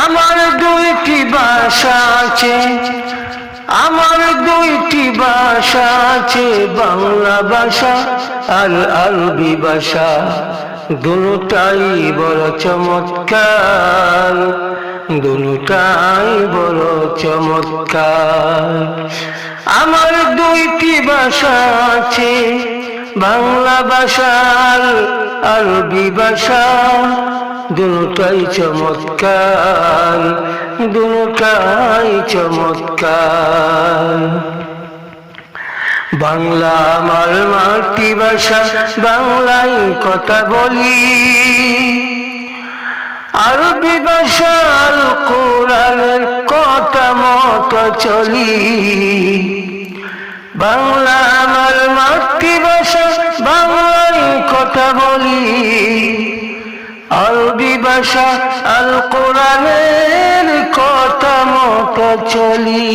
আমার দুইটি বাসা আছে, আমার দুইটি ভাষা আছে, বাংলা ভাষা আর আরবি ভাষা। দুটাই বড় চমৎকার, দুটাই বড় চমৎকার। আমার দুইটি ভাষা আছে বাংলা ভাষা আর আরবি ভাষা, দুটাই চমৎকার দুটাই চমৎকার। বাংলা আমার মাতৃভাষা বাংলায় কথা বলি। আরবি ভাষার কোরআনের কথা মতো চলি। বাংলা ভাষা আল কোরআনের কথা মতো চলি।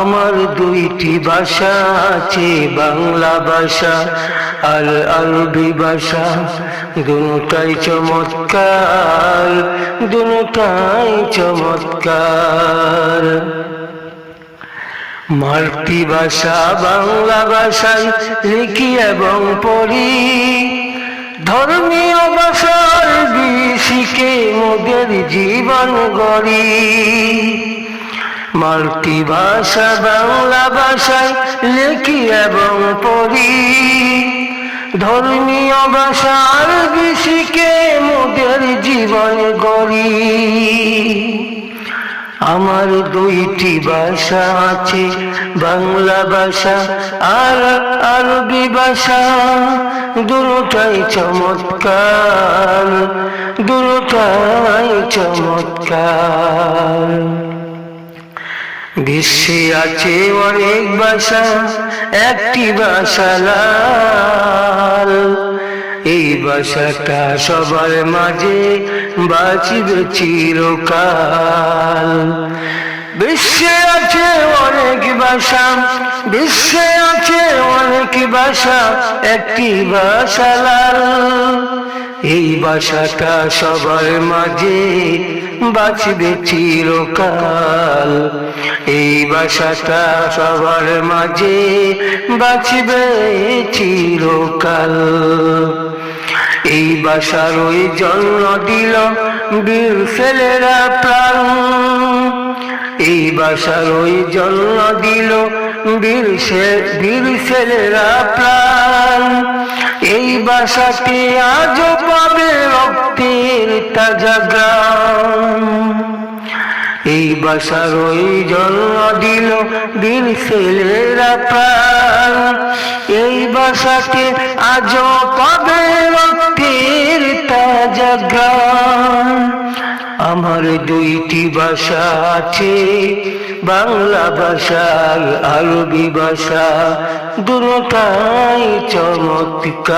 আমার দুইটি ভাষা আছে, বাংলা ভাষা আর আরবি ভাষা। দুটাই চমৎকার দুটাই চমৎকার। মাতৃভাষা বাংলা ভাষায় লিখি এবং পড়ি। ধর্মীয় ভাষার বিশিকে মোদের জীবন গড়ি। মাতৃভাষা বাংলা ভাষায় লিখি এবং পড়ি। ধর্মীয় ভাষার বিশিকে মোদের জীবন গড়ি। আমার দুইটি ভাষা আছে, বাংলা ভাষা আর আরবি ভাষা। দুটাই চমৎকার। চমৎকার। বিশ্বে আছে অনেক ভাষা একটি ভাষা লাল। এই ভাষাটা সবার মাঝে বাঁচিবে চিরকাল। বিশ্বে আছে অনেক ভাষা বিশ্বে আছে অনেক ভাষা একটি ভাষা লাল। এই বাসাটা সবার মাঝে বাঁচবে চিরকাল। এই বাসাটা সবার মাঝে বাঁচবে চিরকাল। এই বাসার ওই জন্ম দিল বীর ছেলেরা প্রাণ ভাষার ওই জন্ম দিল বীর বীর প্রাণ। এই ভাষাটি আজও পাবে রক্তের তাজা গ্রাম। এই ভাষার ওই জন্ম দিল বীর ছেলেরা প্রাণ। এই ভাষাকে আজও পাবে রক্তের তাজা গ্রাম। আমার দুইটি ভাষা আছে। বাংলা ভাষায় আর আরবি ভাষা দুটাই চমৎকার।